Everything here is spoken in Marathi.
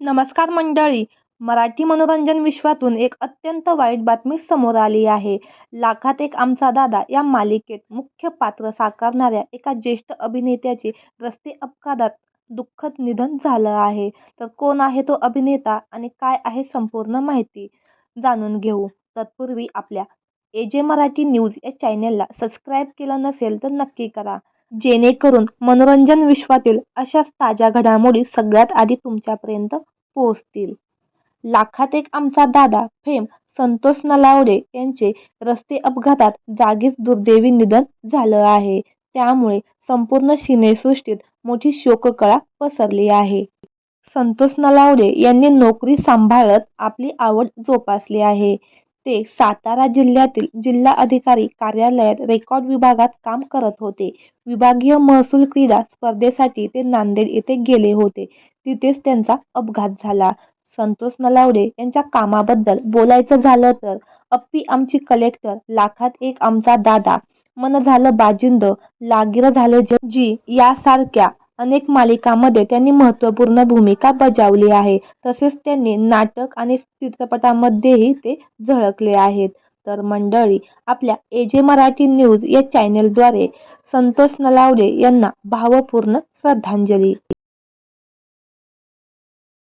नमस्कार मंडळी. मराठी मनोरंजन विश्वातून एक अत्यंत वाईट बातमी समोर आली आहे. लाखात एक आमचा दादा या मालिकेत मुख्य पात्र साकारणाऱ्या एका ज्येष्ठ अभिनेत्याचे रस्ते अपघातात दुःखद निधन झालं आहे. तर कोण आहे तो अभिनेता आणि काय आहे संपूर्ण माहिती जाणून घेऊ. तत्पूर्वी आपल्या ए जे मराठी न्यूज या चॅनेलला सबस्क्राईब केलं नसेल तर नक्की करा. जेणेकरून मनोरंजन विश्वातील अशाच ताज्या घडामोडी सगळ्यात आधी तुमच्यापर्यंत पोहोचतील. लाखात एक आमचा दादा फेम संतोष नलावडे यांचे रस्ते अपघातात जागीच दुर्दैवी निधन झालं आहे. त्यामुळे संपूर्ण सिनेसृष्टीत मोठी शोककळा पसरली आहे. संतोष नलावडे यांनी नोकरी सांभाळत आपली आवड जोपासली आहे. ते सातारा जिल्ह्यातील जिल्हा अधिकारी कार्यालयात रेकॉर्ड विभागात काम करत होते. विभागीय महसूल क्रीडा स्पर्धेसाठी ते नांदेड येथे गेले होते. तिथेच त्यांचा अपघात झाला. संतोष नलावडे यांच्या कामाबद्दल बोलायचं झालं तर अप्पी आमची कलेक्टर लाखात एक आमचा दादा मन झालं बाजिंद लागिर झालं जी यासारख्या अनेक मालिकांमध्ये त्यांनी महत्त्वपूर्ण भूमिका बजावली आहे. तसेच त्यांनी नाटक आणि चित्रपटांमध्येही ते झळकले आहेत. तर मंडळी आपल्या ए जे मराठी न्यूज या चॅनेलद्वारे संतोष नलावडे यांना भावपूर्ण श्रद्धांजली.